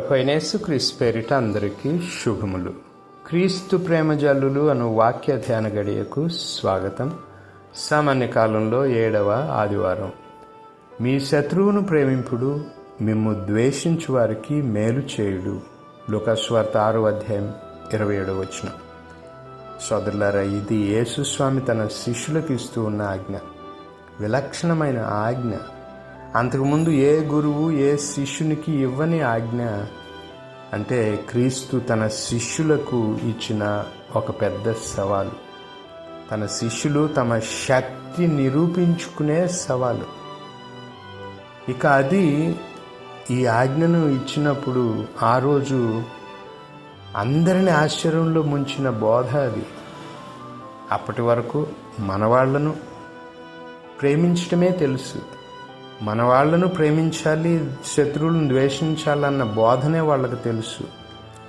ప్రభు అయినేసు క్రీస్తు పేరిట అందరికీ శుభములు. క్రీస్తు ప్రేమ జల్లులు అను వాక్య ధ్యాన గడియకు స్వాగతం. సామాన్య కాలంలో ఏడవ ఆదివారం. మీ శత్రువును ప్రేమింపుడు మిమ్ము ద్వేషించు వారికి మేలు చేయుడు. లుకస్వార్త ఆరో అధ్యాయం ఇరవై ఏడవ వచ్చిన సోదరులారా ఇది యేసుస్వామి తన శిష్యులకు ఇస్తూ ఉన్న ఆజ్ఞ. విలక్షణమైన ఆజ్ఞ. అంతకుముందు ఏ గురువు ఏ శిష్యునికి ఇవ్వని ఆజ్ఞ? అంటే క్రీస్తు తన శిష్యులకు ఇచ్చిన ఒక పెద్ద సవాలు. తన శిష్యులు తమ శక్తి నిరూపించుకునే సవాలు. ఇక అది ఈ ఆజ్ఞను ఇచ్చినప్పుడు ఆ రోజు అందరిని ఆశ్చర్యంలో ముంచిన బోధ అది. అప్పటి వరకు మనవాళ్ళను ప్రేమించడమే తెలుసు. మన వాళ్ళను ప్రేమించాలి శత్రువులను ద్వేషించాలన్న బోధనే వాళ్ళకి తెలుసు.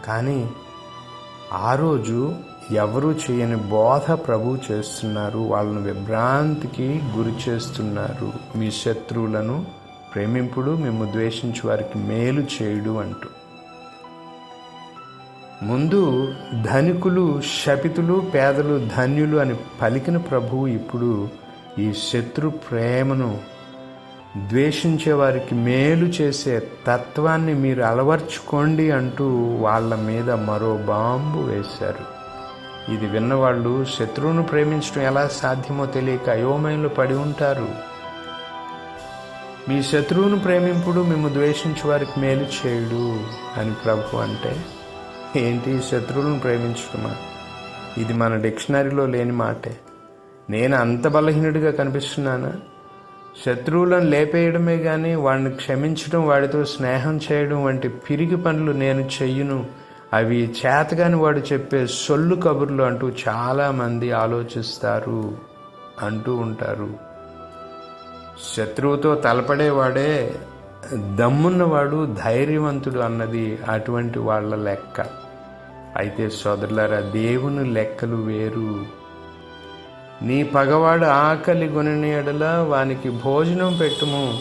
కానీ ఆ రోజు ఎవరు చేయని బోధ ప్రభు చేస్తున్నారు. వాళ్ళను విభ్రాంతికి గురి చేస్తున్నారు. మీ శత్రువులను ప్రేమింపుడు మేము ద్వేషించి వారికి మేలు చేయుడు అంటూ. ముందు ధనికులు శపితులు పేదలు ధన్యులు అని పలికిన ప్రభువు ఇప్పుడు ఈ శత్రు ప్రేమను ద్వేషించే వారికి మేలు చేసే తత్వాన్ని మీరు అలవర్చుకోండి అంటూ వాళ్ళ మీద మరో బాంబు వేశారు. ఇది విన్నవాళ్ళు శత్రువును ప్రేమించడం ఎలా సాధ్యమో తెలియక అయోమయంలో పడి ఉంటారు. మీ శత్రువును ప్రేమింపుడు మేము ద్వేషించే వారికి మేలు చేయుడు అని ప్రభు అంటే ఏంటి శత్రువులను ప్రేమించడమా ఇది మన డిక్షనరీలో లేని మాటే. నేను అంత బలహీనుడిగా కనిపిస్తున్నానా? శత్రువులను లేపేయడమే కానీ వాడిని క్షమించడం వాడితో స్నేహం చేయడం వంటి పిరిగి పనులు నేను చెయ్యను అవి చేతగాని వాడు చెప్పే సొల్లు కబుర్లు అంటూ చాలామంది ఆలోచిస్తారు అంటూ ఉంటారు. శత్రువుతో తలపడేవాడే దమ్మున్నవాడు ధైర్యవంతుడు అన్నది అటువంటి వాళ్ళ లెక్క. అయితే సోదరులారా దేవుని లెక్కలు వేరు. నీ పగవాడు ఆకలి కొనిన ఎడల వానికి భోజనం పెట్టుము.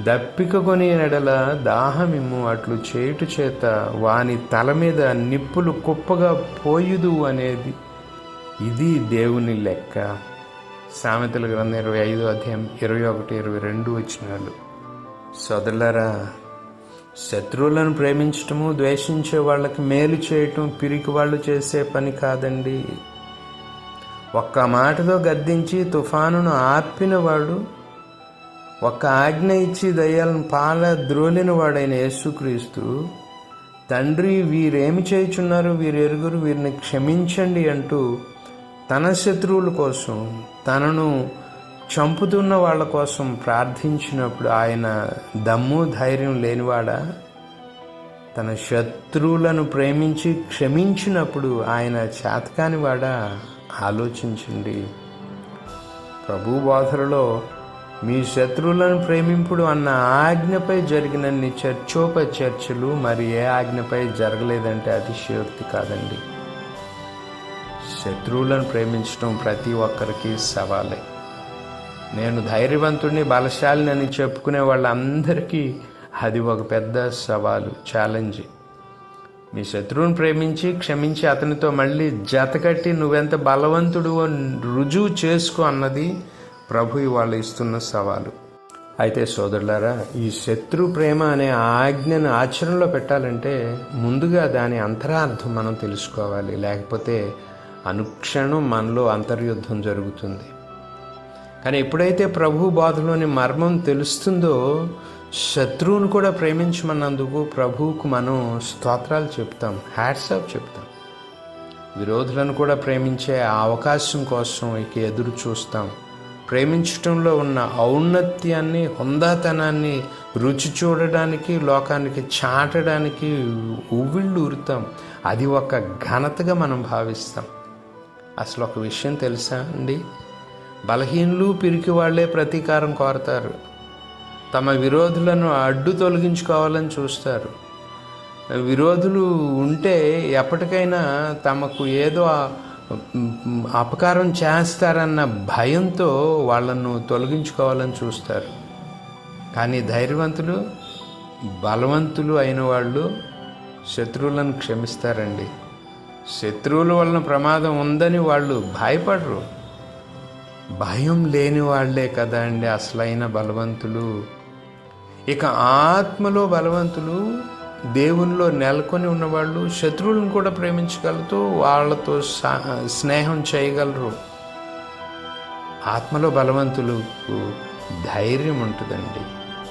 దప్పిక కొని ఎడల దాహమిమ్ము. అట్లు చేటు చేత వాని తల మీద నిప్పులు కుప్పగా పోయుదు అనేది ఇది దేవుని లెక్క. సామెతల గ్రంథం ఇరవై ఐదు అధ్యాయం ఇరవై ఒకటి ఇరవై రెండు వచ్చినాడు సోదరులారా శత్రువులను ప్రేమించటము ద్వేషించే వాళ్ళకి మేలు చేయటం పిరికి వాళ్ళు చేసే పని కాదండి. ఒక్క మాటతో గద్దించి తుఫానును ఆర్పినవాడు ఒక్క ఆజ్ఞ ఇచ్చి దయ్యాలను పాల ద్రోలినవాడైన యేసుక్రీస్తు తండ్రి వీరేమి చేయుచున్నారు? వీరెరుగురు వీరిని క్షమించండి అంటూ తన శత్రువుల కోసం తనను చంపుతున్న వాళ్ళ కోసం ప్రార్థించినప్పుడు ఆయన దమ్ము ధైర్యం లేనివాడా? తన శత్రువులను ప్రేమించి క్షమించినప్పుడు ఆయన చేతకానివాడా? ఆలోచించండి. ప్రభు బాధలలో మీ శత్రువులను ప్రేమింపుడు అన్న ఆజ్ఞపై జరిగినన్ని చర్చోప చర్చలు మరి ఏ ఆజ్ఞపై జరగలేదంటే అతిశయోక్తి కాదండి. శత్రువులను ప్రేమించడం ప్రతి ఒక్కరికి సవాలే. నేను ధైర్యవంతుడిని బలశాలిని అని చెప్పుకునే వాళ్ళందరికీ అది ఒక పెద్ద సవాలు ఛాలెంజ్ మీ శత్రువుని ప్రేమించి క్షమించి అతనితో మళ్ళీ జతకట్టి నువ్వెంత బలవంతుడు రుజువు చేసుకో అన్నది ప్రభు వాళ్ళు ఇస్తున్న సవాలు. అయితే సోదరులారా ఈ శత్రు ప్రేమ అనే ఆజ్ఞను ఆచరణలో పెట్టాలంటే ముందుగా దాని అంతరార్థం మనం తెలుసుకోవాలి. లేకపోతే అనుక్షణం మనలో అంతర్యుద్ధం జరుగుతుంది. కానీ ఎప్పుడైతే ప్రభు బాధలోని మర్మం తెలుస్తుందో శత్రువును కూడా ప్రేమించమన్నందుకు ప్రభువుకు మనం స్తోత్రాలు చెప్తాం హ్యాట్సాప్ చెప్తాం. విరోధులను కూడా ప్రేమించే ఆ అవకాశం కోసం ఇక ఎదురు చూస్తాం. ప్రేమించటంలో ఉన్న ఔన్నత్యాన్ని హుందాతనాన్ని రుచి చూడడానికి లోకానికి చాటడానికి ఉవ్విళ్ళు ఉరుతాం అది ఒక ఘనతగా మనం భావిస్తాం. అసలు ఒక విషయం తెలుసా అండి? బలహీనులు పిరికి వాళ్ళే ప్రతీకారం కోరతారు. తమ విరోధులను అడ్డు తొలగించుకోవాలని చూస్తారు. విరోధులు ఉంటే ఎప్పటికైనా తమకు ఏదో అపకారం చేస్తారన్న భయంతో వాళ్ళను తొలగించుకోవాలని చూస్తారు. కానీ ధైర్యవంతులు బలవంతులు అయిన వాళ్ళు శత్రువులను క్షమిస్తారండి. శత్రువుల వలన ప్రమాదం ఉందని వాళ్ళు భయపడరు. భయం లేని వాళ్ళే కదా అండి అసలైన బలవంతులు. ఇక ఆత్మలో బలవంతులు దేవునిలో నెలకొని ఉన్నవాళ్ళు శత్రువులను కూడా ప్రేమించగలుగుతూ వాళ్ళతో స్నేహం చేయగలరు. ఆత్మలో బలవంతులకు ధైర్యం ఉంటుందండి.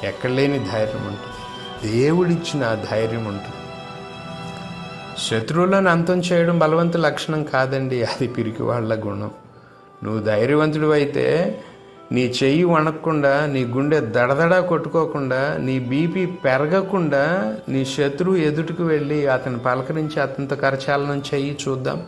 ఎక్కడ లేని ధైర్యం ఉంటుంది. దేవుడిచ్చిన ధైర్యం ఉంటుంది. శత్రువులను అంతం చేయడం బలవంత లక్షణం కాదండి అది పిరికి వాళ్ళ గుణం. నువ్వు ధైర్యవంతుడు అయితే నీ చెయ్యి వణకకుండా నీ గుండె దడదడా కొట్టుకోకుండా నీ బీపీ పెరగకుండా నీ శత్రువు ఎదుటికి వెళ్ళి అతని పలకరించి అతనితో కరచాలనం చెయ్యి చూద్దాం.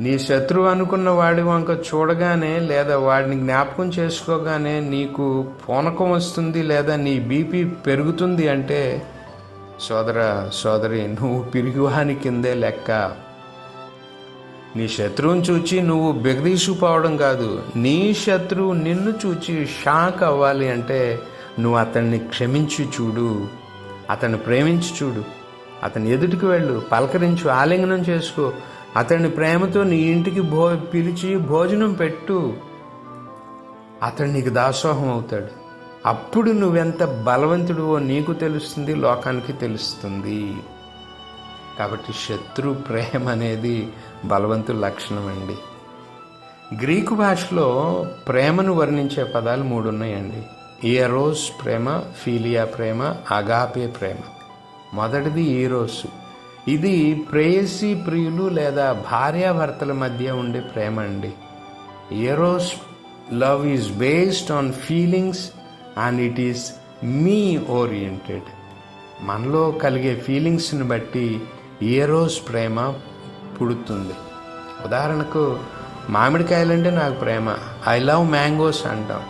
నీ శత్రువు అనుకున్న వాడి వంక చూడగానే లేదా వాడిని జ్ఞాపకం చేసుకోగానే నీకు పూనకం వస్తుంది లేదా నీ బీపీ పెరుగుతుంది అంటే సోదర సోదరి నువ్వు పిరిగివాని కిందే లెక్క. నీ శత్రువుని చూచి నువ్వు బెగదీసుకుపోవడం కాదు నీ శత్రువు నిన్ను చూచి షాక్ అవ్వాలి అంటే నువ్వు అతన్ని క్షమించి చూడు అతన్ని ప్రేమించి చూడు అతని ఎదుటికి వెళ్ళు పలకరించు ఆలింగనం చేసుకో అతన్ని ప్రేమతో నీ ఇంటికి భో పిలిచి భోజనం పెట్టు. అతడు నీకు దాసోహం అవుతాడు. అప్పుడు నువ్వెంత బలవంతుడివో నీకు తెలుస్తుంది లోకానికి తెలుస్తుంది. కాబట్టి శత్రు ప్రేమ అనేది బలవంతుల లక్షణం అండి గ్రీకు భాషలో ప్రేమను వర్ణించే పదాలు మూడు ఉన్నాయండి ఈరోస్ ప్రేమ ఫీలియా ప్రేమ అగాపే ప్రేమ. మొదటిది ఈరోసు. ఇది ప్రేయసి ప్రియులు లేదా భార్యాభర్తల మధ్య ఉండే ప్రేమ అండి. Eros love is based on feelings and it is me oriented. మనలో కలిగే ఫీలింగ్స్ని బట్టి ఈరోస్ ప్రేమ పుడుతుంది. ఉదాహరణకు మామిడికాయలంటే నాకు ప్రేమ. ఐ లవ్ మ్యాంగోస్ అంటాం.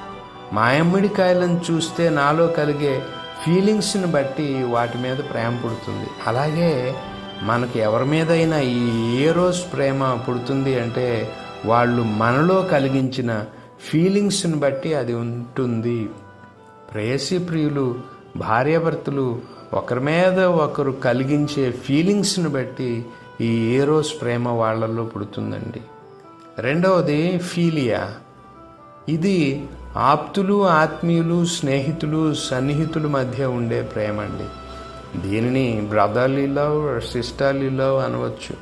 మామిడికాయలను చూస్తే నాలో కలిగే ఫీలింగ్స్ని బట్టి వాటి మీద ప్రేమ పుడుతుంది. అలాగే మనకు ఎవరి మీదైనా ఈ ఏ రోజు ప్రేమ పుడుతుంది అంటే వాళ్ళు మనలో కలిగించిన ఫీలింగ్స్ని బట్టి అది ఉంటుంది. ప్రేయసి ప్రియులు భార్యాభర్తలు ఒకరి మీద ఒకరు కలిగించే ఫీలింగ్స్ని బట్టి ఈ ఏరోస్ ప్రేమ వాళ్ళల్లో పుడుతుందండి. రెండవది ఫీలియా. ఇది ఆప్తులు ఆత్మీయులు స్నేహితులు సన్నిహితుల మధ్య ఉండే ప్రేమ అండి దీనిని బ్రదర్లీ లవ్ సిస్టర్లీ లవ్ అనవచ్చు.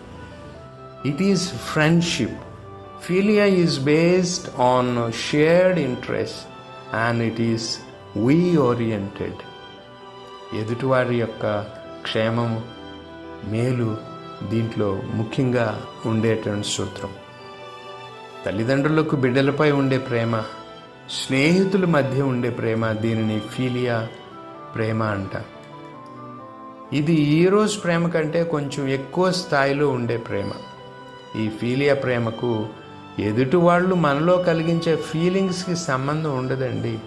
It is friendship philia is based on shared interest and it is we oriented ఎదుటివారి యొక్క క్షేమము మేలు దీంట్లో ముఖ్యంగా ఉండేటువంటి సూత్రం. తల్లిదండ్రులకు బిడ్డలపై ఉండే ప్రేమ స్నేహితుల మధ్య ఉండే ప్రేమ దీనిని ఫీలియా ప్రేమ అంట. ఇది ఈరోజు ప్రేమ కంటే కొంచెం ఎక్కువ స్థాయిలో ఉండే ప్రేమ. ఈ ఫీలియా ప్రేమకు ఎదుటి వాళ్ళు మనలో కలిగించే ఫీలింగ్స్కి సంబంధం ఉండదండి.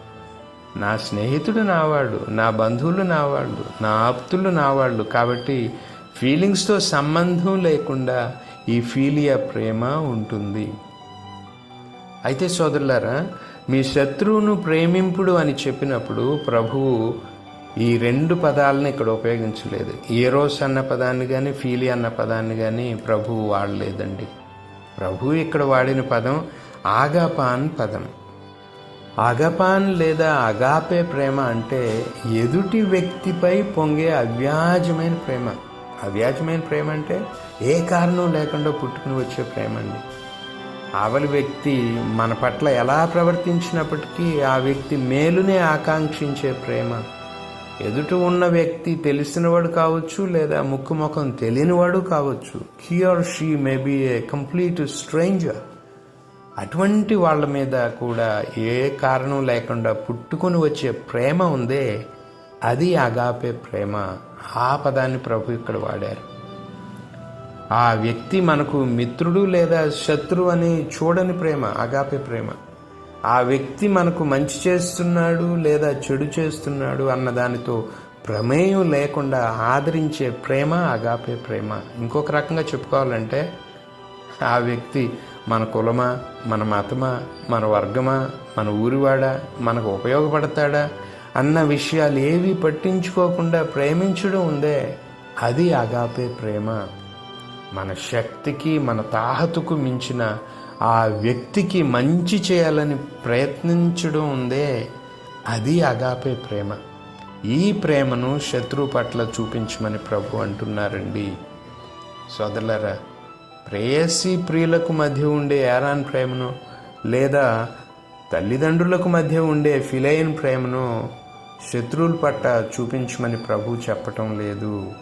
నా స్నేహితుడు నావాడు నా బంధువులు నావాళ్ళు నా ఆప్తులు నావాళ్ళు. కాబట్టి ఫీలింగ్స్తో సంబంధం లేకుండా ఈ ఫీలియా ప్రేమ ఉంటుంది. అయితే సోదరులారా మీ శత్రువును ప్రేమింపుడు అని చెప్పినప్పుడు ప్రభువు ఈ రెండు పదాలను ఇక్కడ ఉపయోగించలేదు. ఏరోస్ అన్న పదాన్ని కానీ ఫీలి అన్న పదాన్ని కానీ ప్రభువు వాడలేదండి. ప్రభువు ఇక్కడ వాడిన పదం ఆగాపాన్ పదం. అగపాన్ లేదా అగాపే ప్రేమ అంటే ఎదుటి వ్యక్తిపై పొంగే అవ్యాజమైన ప్రేమ. అవ్యాజమైన ప్రేమ అంటే ఏ కారణం లేకుండా పుట్టుకుని వచ్చే ప్రేమ అండి. ఆవలి వ్యక్తి మన పట్ల ఎలా ప్రవర్తించినప్పటికీ ఆ వ్యక్తి మేలునే ఆకాంక్షించే ప్రేమ. ఎదుట ఉన్న వ్యక్తి తెలిసినవాడు కావచ్చు లేదా ముక్కు ముఖం తెలియనివాడు కావచ్చు he or she may be a complete stranger అటువంటి వాళ్ళ మీద కూడా ఏ కారణం లేకుండా పుట్టుకొని వచ్చే ప్రేమ ఉందే అది అగాపే ప్రేమ. ఆ పదాన్ని ప్రభు ఇక్కడ వాడారు. ఆ వ్యక్తి మనకు మిత్రుడు లేదా శత్రువు అని చూడని ప్రేమ అగాపే ప్రేమ. ఆ వ్యక్తి మనకు మంచి చేస్తున్నాడు లేదా చెడు చేస్తున్నాడు అన్న దానితో ప్రమేయం లేకుండా ఆదరించే ప్రేమ అగాపే ప్రేమ. ఇంకొక రకంగా చెప్పుకోవాలంటే ఆ వ్యక్తి మన కులమా మన మతమా మన వర్గమా మన ఊరివాడా మనకు ఉపయోగపడతాడా అన్న విషయాలు ఏవి పట్టించుకోకుండా ప్రేమించడం ఉందే. అది అగాపే ప్రేమ. మన శక్తికి మన తాహతుకు మించిన ఆ వ్యక్తికి మంచి చేయాలని ప్రయత్నించడం ఉందే. అది అగాపే ప్రేమ. ఈ ప్రేమను శత్రువు పట్ల చూపించమని ప్రభు అంటున్నారండి. సోదరులరా ప్రేయసి ప్రియులకు మధ్య ఉండే ఏరాన్ ప్రేమను లేదా తల్లిదండ్రులకు మధ్య ఉండే ఫిలైన్ ప్రేమను శత్రువుల పట్ల చూపించమని ప్రభు చెప్పటం లేదు.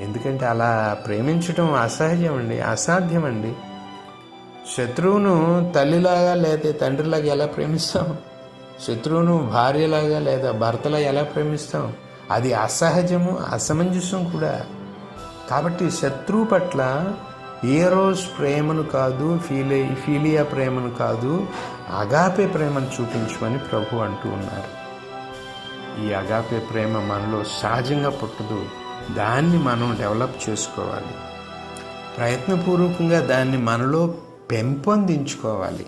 ఎందుకంటే అలా ప్రేమించటం అసహజం అండి అసాధ్యం అండి శత్రువును తల్లిలాగా లేదా తండ్రిలాగా ఎలా ప్రేమిస్తాం? శత్రువును భార్యలాగా లేదా భర్తలా ఎలా ప్రేమిస్తాం? అది అసహజము అసమంజసం కూడా. కాబట్టి శత్రువు పట్ల ఏ ప్రేమను కాదు ఫీలే ఫీలియా ప్రేమను కాదు అగాపే ప్రేమను చూపించమని ప్రభు అంటూ ఉన్నారు. ఈ అగాపే ప్రేమ మనలో సహజంగా పుట్టదు. దాన్ని మనం డెవలప్ చేసుకోవాలి. ప్రయత్నపూర్వకంగా దాన్ని మనలో పెంపొందించుకోవాలి.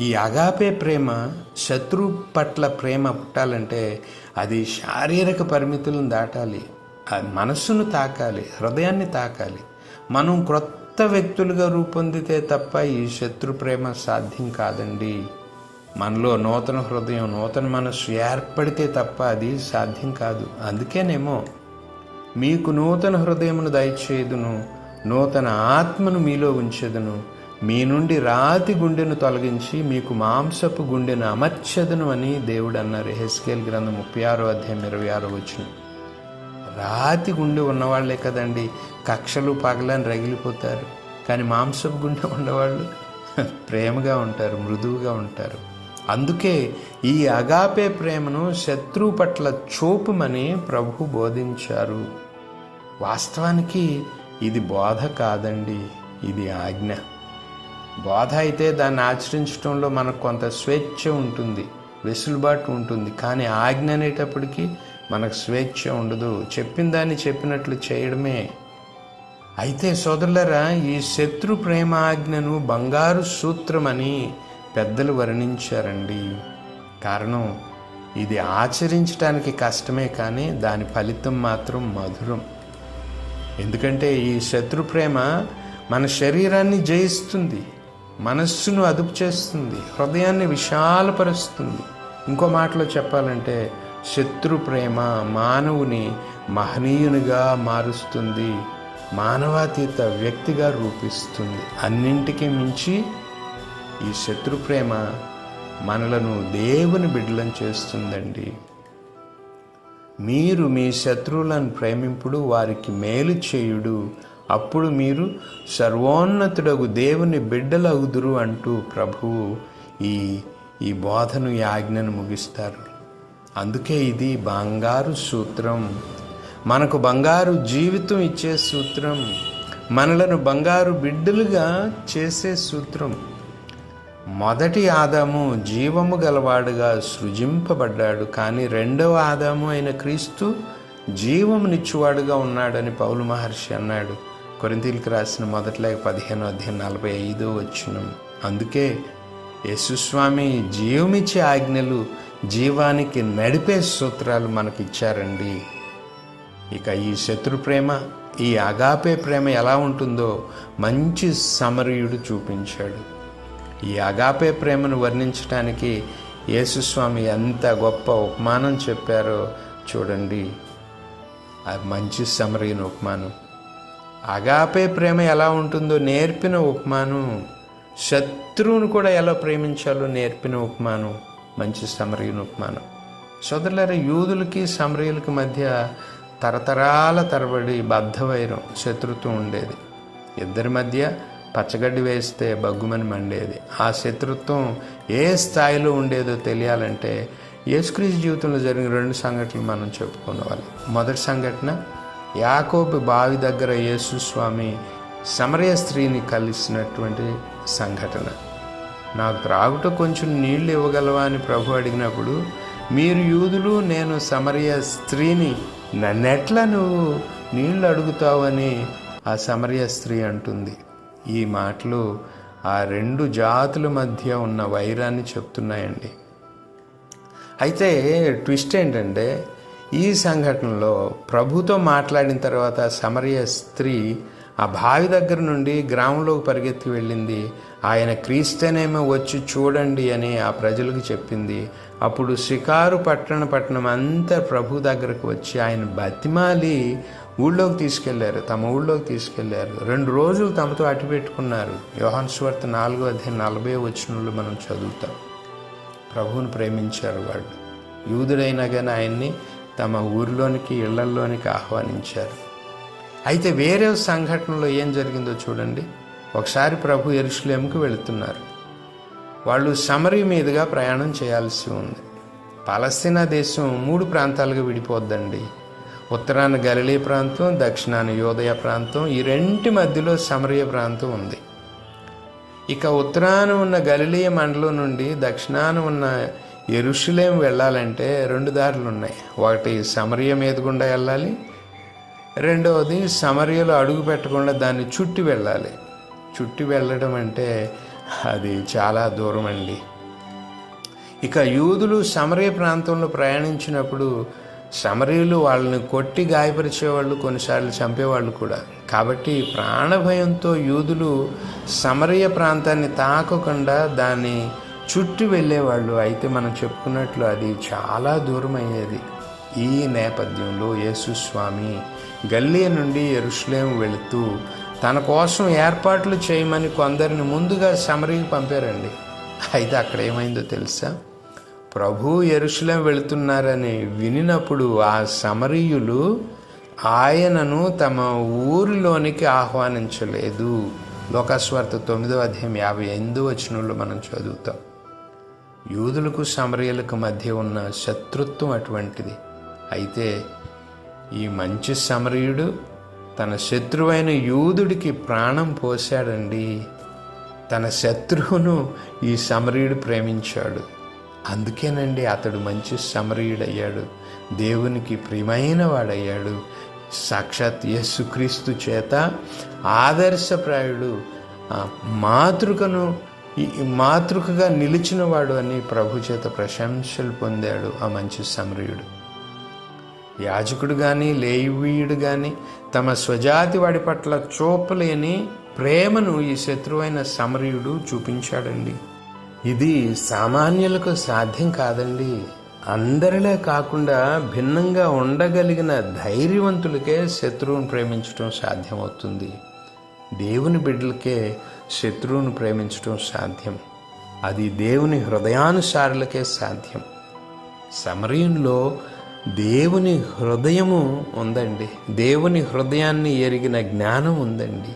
ఈ అగాపే ప్రేమ శత్రు పట్ల ప్రేమ పుట్టాలంటే అది శారీరక పరిమితులను దాటాలి. అది మనస్సును తాకాలి హృదయాన్ని తాకాలి. మనం క్రొత్త కొత్త వ్యక్తులుగా రూపొందితే తప్ప ఈ శత్రు ప్రేమ సాధ్యం కాదండి. మనలో నూతన హృదయం నూతన మనస్సు ఏర్పడితే తప్ప అది సాధ్యం కాదు. అందుకేనేమో మీకు నూతన హృదయమును దయచేయుదును నూతన ఆత్మను మీలో ఉంచెదను మీ నుండి రాతి గుండెను తొలగించి మీకు మాంసపు గుండెను అమర్చెదను అని దేవుడు అన్నారు. హెస్కేల్ గ్రంథం ముప్పై ఆరో అధ్యాయం ఇరవై ఆరో వచ్చిన రాతి గుండె ఉన్నవాళ్ళే కదండి. కక్షలు పగలని రగిలిపోతారు. కానీ మాంసపు గుండె ఉన్నవాళ్ళు ప్రేమగా ఉంటారు మృదువుగా ఉంటారు. అందుకే ఈ అగాపే ప్రేమను శత్రువు పట్ల చూపుమని ప్రభు బోధించారు. వాస్తవానికి ఇది బోధ కాదండి ఇది ఆజ్ఞ. బోధ అయితే దాన్ని ఆచరించడంలో మనకు కొంత స్వేచ్ఛ ఉంటుంది వెసులుబాటు ఉంటుంది. కానీ ఆజ్ఞ అనేటప్పటికీ మనకు స్వేచ్ఛ ఉండదు. చెప్పిన దాన్ని చెప్పినట్లు చేయడమే అయితే సోదరులరా ఈ శత్రు ప్రేమ ఆజ్ఞను బంగారు సూత్రమని పెద్దలు వర్ణించారండి. కారణం ఇది ఆచరించడానికి కష్టమే కానీ దాని ఫలితం మాత్రం మధురం. ఎందుకంటే ఈ శత్రు ప్రేమ మన శరీరాన్ని జయిస్తుంది మనస్సును అదుపు చేస్తుంది హృదయాన్ని విశాలపరుస్తుంది. ఇంకో మాటలో చెప్పాలంటే శత్రు ప్రేమ మానవుని మహనీయునిగా మారుస్తుంది. మానవాతీత వ్యక్తిగా రూపిస్తుంది. అన్నింటికీ మించి ఈ శత్రు ప్రేమ మనలను దేవుని బిడ్డలం చేస్తుందండి. మీరు మీ శత్రువులను ప్రేమింపుడు వారికి మేలు చేయుడు. అప్పుడు మీరు సర్వోన్నతుడగు దేవుని బిడ్డలగుదురు అంటూ ప్రభువు ఈ ఈ బోధను ఈ ఆజ్ఞను ముగిస్తారు. అందుకే ఇది బంగారు సూత్రం. మనకు బంగారు జీవితం ఇచ్చే సూత్రం మనలను బంగారు బిడ్డలుగా చేసే సూత్రం. మొదటి ఆదాము జీవము గలవాడుగా సృజింపబడ్డాడు కానీ రెండవ ఆదాము అయిన క్రీస్తు జీవమునిచ్చువాడుగా ఉన్నాడని పౌలు మహర్షి అన్నాడు. కొరింతీలకు రాసిన మొదటిలాగ పదిహేను అధ్యాయం నలభై ఐదో వచ్చిన అందుకే యేసుస్వామి జీవమిచ్చే ఆజ్ఞలు జీవానికి నడిపే సూత్రాలు మనకిచ్చారండి. ఇక ఈ శత్రు ప్రేమ ఈ అగాపే ప్రేమ ఎలా ఉంటుందో మంచి సమరయుడు చూపించాడు. ఈ అగాపే ప్రేమను వర్ణించడానికి యేసుస్వామి ఎంత గొప్ప ఉపమానం చెప్పారో చూడండి. ఆ మంచి సమరయుని ఉపమానం. అగాపే ప్రేమ ఎలా ఉంటుందో నేర్పిన ఉపమానం శత్రువును కూడా ఎలా ప్రేమించాలో నేర్పిన ఉపమానం మంచి సమరయుని ఉపమానం. సోదరులారా యూదులకి సమరయులకి మధ్య తరతరాల తరబడి బద్ధవైరం శత్రుత్వం ఉండేది. ఇద్దరి మధ్య పచ్చగడ్డి వేస్తే బగ్గుమని మండేది. ఆ శత్రుత్వం ఏ స్థాయిలో ఉండేదో తెలియాలంటే యేసుక్రీస్తు జీవితంలో జరిగిన రెండు సంఘటనలు మనం చెప్పుకోవాలి. మొదటి సంఘటన యాకోబు బావి దగ్గర యేసు స్వామి సమరయ స్త్రీని కలిసినటువంటి సంఘటన. నాకు త్రాగుట కొంచెం నీళ్ళు ఇవ్వగలవా? అని ప్రభు అడిగినప్పుడు మీరు యూదులు నేను సమరయ స్త్రీని నన్నెట్లా నువ్వు నీళ్ళు అడుగుతావని ఆ సమరయ స్త్రీ అంటుంది. ఈ మాటలు ఆ రెండు జాతుల మధ్య ఉన్న వైరాన్ని చెప్తున్నాయండి. అయితే ట్విస్ట్ ఏంటంటే ఈ సంఘటనలో ప్రభుతో మాట్లాడిన తర్వాత సమరయ స్త్రీ ఆ బావి దగ్గర నుండి గ్రామంలోకి పరిగెత్తి వెళ్ళింది. ఆయన క్రీస్తనేమో వచ్చి చూడండి అని ఆ ప్రజలకు చెప్పింది. అప్పుడు షికారు పట్టణ పట్టణం అంతా ప్రభు దగ్గరకు వచ్చి ఆయన బతిమాలి ఊళ్ళోకి తీసుకెళ్ళారు. తమ ఊళ్ళోకి తీసుకెళ్ళారు. రెండు రోజులు తమతో అటు పెట్టుకున్నారు. యోహాన్ స్వార్త నాలుగో అధ్యాయం నలభై వచ్చినట్లు మనం చదువుతాం. ప్రభువును ప్రేమించారు వాళ్ళు. యూదుడైనా కానీ ఆయన్ని తమ ఊరిలోనికి ఇళ్ళల్లోనికి ఆహ్వానించారు. అయితే వేరే సంఘటనలో ఏం జరిగిందో చూడండి. ఒకసారి ప్రభు ఎరుషులేంకి వెళుతున్నారు. వాళ్ళు సమరి మీదుగా ప్రయాణం చేయాల్సి ఉంది. పాలస్తీనా దేశం మూడు ప్రాంతాలుగా విడిపోద్దండి. ఉత్తరాన గలిలీ ప్రాంతం దక్షిణాన యోదయ ప్రాంతం ఈ రెంటి మధ్యలో సమరయ ప్రాంతం ఉంది. ఇక ఉత్తరాన ఉన్న గలిలీయ మండలం నుండి దక్షిణాన ఉన్న ఎరుషులేం వెళ్ళాలంటే రెండు దారులు ఉన్నాయి ఒకటి సమరయ మీద గుండా వెళ్ళాలి. రెండవది సమరయలో అడుగు పెట్టకుండా దాన్ని చుట్టి వెళ్ళాలి. చుట్టి వెళ్ళడం అంటే అది చాలా దూరం అండి ఇక యూదులు సమరయ ప్రాంతంలో ప్రయాణించినప్పుడు సమరీయులు వాళ్ళని కొట్టి గాయపరిచేవాళ్ళు కొన్నిసార్లు చంపేవాళ్ళు కూడా. కాబట్టి ప్రాణభయంతో యూదులు సమరయ ప్రాంతాన్ని తాకకుండా దాన్ని చుట్టి వెళ్ళేవాళ్ళు. అయితే మనం చెప్పుకున్నట్లు అది చాలా దూరం అయ్యేది ఈ నేపథ్యంలో యేసుస్వామి గల్లీ నుండి ఎరుషులేం వెళుతూ తన కోసం ఏర్పాట్లు చేయమని కొందరిని ముందుగా సమరికి పంపారండి. అయితే అక్కడ ఏమైందో తెలుసా? ప్రభు ఎరుషులేం వెళుతున్నారని వినినప్పుడు ఆ సమరీయులు ఆయనను తమ ఊరిలోనికి ఆహ్వానించలేదు. లోకస్వార్త తొమ్మిదో అధ్యాయం యాభై ఎనిమిదో వచనంలో మనం చదువుతాం. యూదులకు సమరయులకు మధ్య ఉన్న శత్రుత్వం అటువంటిది. అయితే ఈ మంచి సమరయుడు తన శత్రువైన యూదుడికి ప్రాణం పోశాడండి. తన శత్రువును ఈ సమరీయుడు ప్రేమించాడు. అందుకేనండి అతడు మంచి సమరీయుడయ్యాడు. దేవునికి ప్రియమైన వాడయ్యాడు. సాక్షాత్ యేసుక్రీస్తు చేత ఆదర్శప్రాయుడు మాతృకను ఈ మాతృకగా నిలిచినవాడు అని ప్రభు చేత ప్రశంసలు పొందాడు ఆ మంచి సమరీయుడు. యాజకుడు కానీ లేవీయుడు కానీ తమ స్వజాతి వాడి పట్ల చూపలేని ప్రేమను ఈ శత్రువైన సమరయుడు చూపించాడండి. ఇది సామాన్యులకు సాధ్యం కాదండి. అందరిలే కాకుండా భిన్నంగా ఉండగలిగిన ధైర్యవంతులకే శత్రువును ప్రేమించడం సాధ్యమవుతుంది. దేవుని బిడ్డలకే శత్రువును ప్రేమించడం సాధ్యం. అది దేవుని హృదయానుసారులకే సాధ్యం. సమరయంలో దేవుని హృదయము ఉందండి. దేవుని హృదయాన్ని ఎరిగిన జ్ఞానం ఉందండి.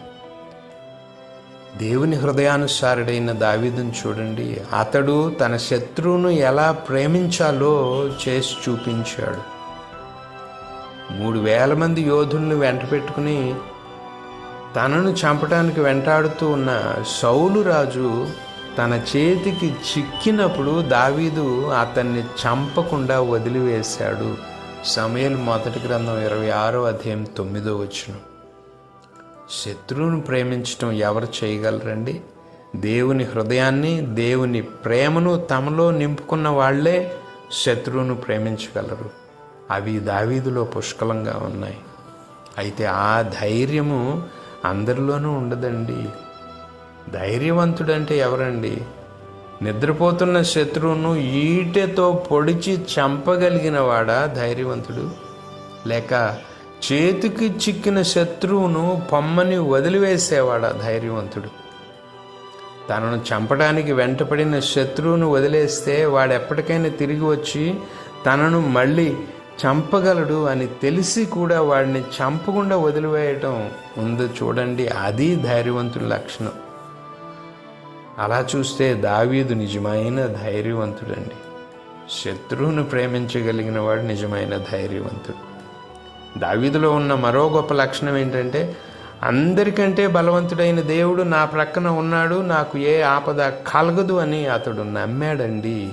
దేవుని హృదయానుసారుడైన దావిదును చూడండి. అతడు తన శత్రువును ఎలా ప్రేమించాలో చేసి చూపించాడు. మూడు వేల మంది యోధుల్ని వెంట పెట్టుకుని తనను చంపడానికి వెంటాడుతూ ఉన్న సౌలు రాజు తన చేతికి చిక్కినప్పుడు దావీదు అతన్ని చంపకుండా వదిలివేశాడు. సమయలు మొదటి గ్రంథం ఇరవై ఆరో అధ్యాయం తొమ్మిదో వచ్చిన శత్రువును ప్రేమించటం ఎవరు చేయగలరండి? దేవుని హృదయాన్ని దేవుని ప్రేమను తమలో నింపుకున్న వాళ్ళే శత్రువును ప్రేమించగలరు. అవి దావీదులో పుష్కలంగా ఉన్నాయి. అయితే ఆ ధైర్యము అందరిలోనూ ఉండదండి. ధైర్యవంతుడంటే ఎవరండి? నిద్రపోతున్న శత్రువును ఈటెతో పొడిచి చంపగలిగిన వాడా ధైర్యవంతుడు? లేక చేతికి చిక్కిన శత్రువును పొమ్మని వదిలివేసేవాడా ధైర్యవంతుడు? తనను చంపడానికి వెంటపడిన శత్రువును వదిలేస్తే వాడెప్పటికైనా తిరిగి వచ్చి తనను మళ్ళీ చంపగలడు అని తెలిసి కూడా వాడిని చంపకుండా వదిలివేయటం ఉంది చూడండి అది ధైర్యవంతుడి లక్షణం. అలా చూస్తే దావీదు నిజమైన ధైర్యవంతుడండి. శత్రువును ప్రేమించగలిగిన వాడు నిజమైన ధైర్యవంతుడు. దావీదులో ఉన్న మరో గొప్ప లక్షణం ఏంటంటే అందరికంటే బలవంతుడైన దేవుడు నా ప్రక్కన ఉన్నాడు నాకు ఏ ఆపద కలగదు అని అతడు నమ్మాడండి.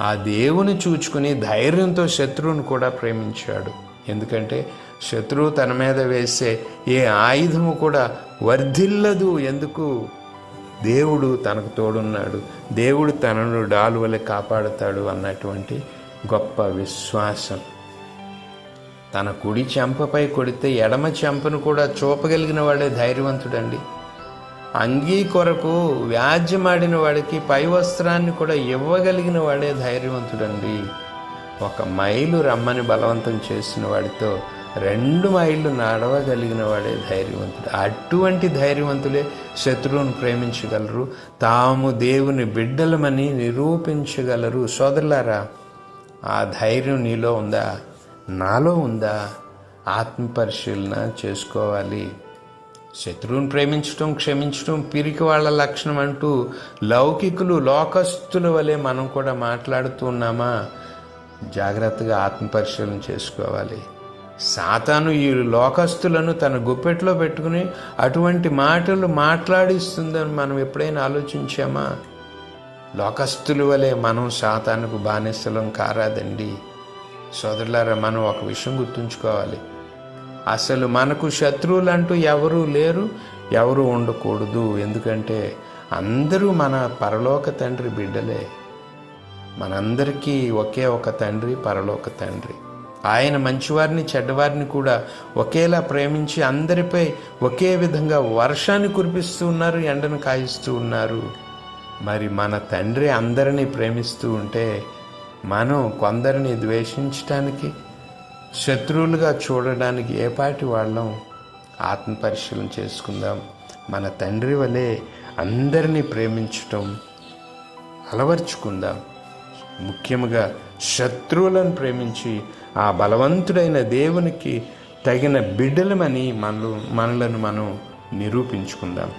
ఆ దేవుని చూచుకుని ధైర్యంతో శత్రువును కూడా ప్రేమించాడు. ఎందుకంటే శత్రువు తన మీద వేసే ఏ ఆయుధము కూడా వర్ధిల్లదు. ఎందుకు? దేవుడు తనకు తోడున్నాడు దేవుడు తనను డాలువలె కాపాడుతాడు అన్నటువంటి గొప్ప విశ్వాసం. తన కుడి చెంపపై కొడితే ఎడమ చెంపను కూడా చూపగలిగిన వాడే ధైర్యవంతుడండి. అంగీ కొరకు వ్యాజ్యమాడిన వాడికి పై వస్త్రాన్ని కూడా ఇవ్వగలిగిన వాడే ధైర్యవంతుడండి. ఒక మైలు రమ్మని బలవంతం చేసిన వాడితో రెండు మైళ్ళు నడవగలిగిన వాడే ధైర్యవంతుడు. అటువంటి ధైర్యవంతులే శత్రువును ప్రేమించగలరు. తాము దేవుని బిడ్డలమని నిరూపించగలరు. సోదరులారా ఆ ధైర్యం నీలో ఉందా? నాలో ఉందా? ఆత్మపరిశీలన చేసుకోవాలి. శత్రువుని ప్రేమించడం క్షమించడం పిరికి వాళ్ళ లక్షణం అంటూ లౌకికులు లోకస్తుల వలె మనం కూడా మాట్లాడుతూ ఉన్నామా? జాగ్రత్తగా ఆత్మపరిశీలన చేసుకోవాలి. సాతాను ఈ లోకస్తులను తన గుప్పెట్లో పెట్టుకుని అటువంటి మాటలు మాట్లాడిస్తుందని మనం ఎప్పుడైనా ఆలోచించామా? లోకస్తుల వలె మనం సాతానుకు బానిసలం కారాదండి. సోదరులారా మనం ఒక విషయం గుర్తుంచుకోవాలి. అసలు మనకు శత్రువులు అంటూ ఎవరూ లేరు ఎవరు ఉండకూడదు. ఎందుకంటే అందరూ మన పరలోక తండ్రి బిడ్డలే. మనందరికీ ఒకే ఒక తండ్రి పరలోక తండ్రి. ఆయన మంచివారిని చెడ్డవారిని కూడా ఒకేలా ప్రేమించి అందరిపై ఒకే విధంగా వర్షాన్ని కురిపిస్తూ ఉన్నారు ఎండను కాయిస్తూ ఉన్నారు. మరి మన తండ్రి అందరినీ ప్రేమిస్తూ ఉంటే మనం కొందరిని ద్వేషించటానికి శత్రువులుగా చూడడానికి ఏపాటి వాళ్ళం ఆత్మ పరిశీలన చేసుకుందాం. మన తండ్రి వలె అందరినీ ప్రేమించటం అలవర్చుకుందాం. ముఖ్యంగా శత్రువులను ప్రేమించి ఆ బలవంతుడైన దేవునికి తగిన బిడ్డలమని మనలు మనలను మనం నిరూపించుకుందాం.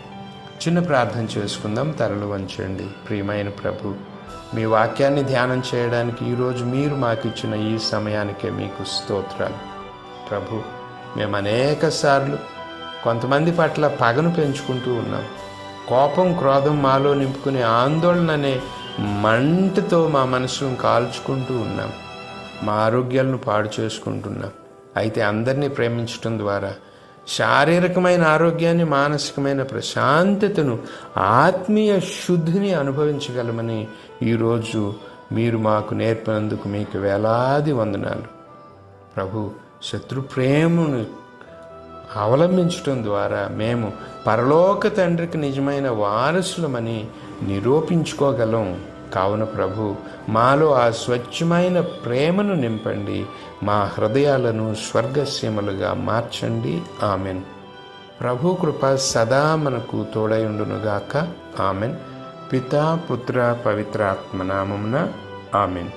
చిన్న ప్రార్థన చేసుకుందాం. తరలు వంచండి. ప్రియమైన ప్రభు మీ వాక్యాన్ని ధ్యానం చేయడానికి ఈరోజు మీరు మాకు ఇచ్చిన ఈ సమయానికే మీకు స్తోత్రాలు. ప్రభు మేము అనేక సార్లు కొంతమంది పట్ల పగను పెంచుకుంటూ ఉన్నాం. కోపం క్రోధం మాలో నింపుకునే ఆందోళన అనే మంటతో మా మనసును కాల్చుకుంటూ ఉన్నాం. మా ఆరోగ్యాలను పాడు చేసుకుంటున్నాం. అయితే అందరినీ ప్రేమించటం ద్వారా శారీరకమైన ఆరోగ్యాన్ని మానసికమైన ప్రశాంతతను ఆత్మీయ శుద్ధిని అనుభవించగలమని ఈరోజు మీరు మాకు నేర్పినందుకు మీకు వేలాది వందనాలు. ప్రభు శత్రు ప్రేమను అవలంబించటం ద్వారా మేము పరలోక తండ్రికి నిజమైన వారసులమని నిరూపించుకోగలం. కావున ప్రభు మాలో ఆ స్వచ్ఛమైన ప్రేమను నింపండి. మా హృదయాలను స్వర్గసీమలుగా మార్చండి. ఆమెన్. ప్రభు కృప సదా మనకు తోడయుండునుగాక ఆమెన్. పితా పుత్ర పవిత్రాత్మ నామమున ఆమెన్.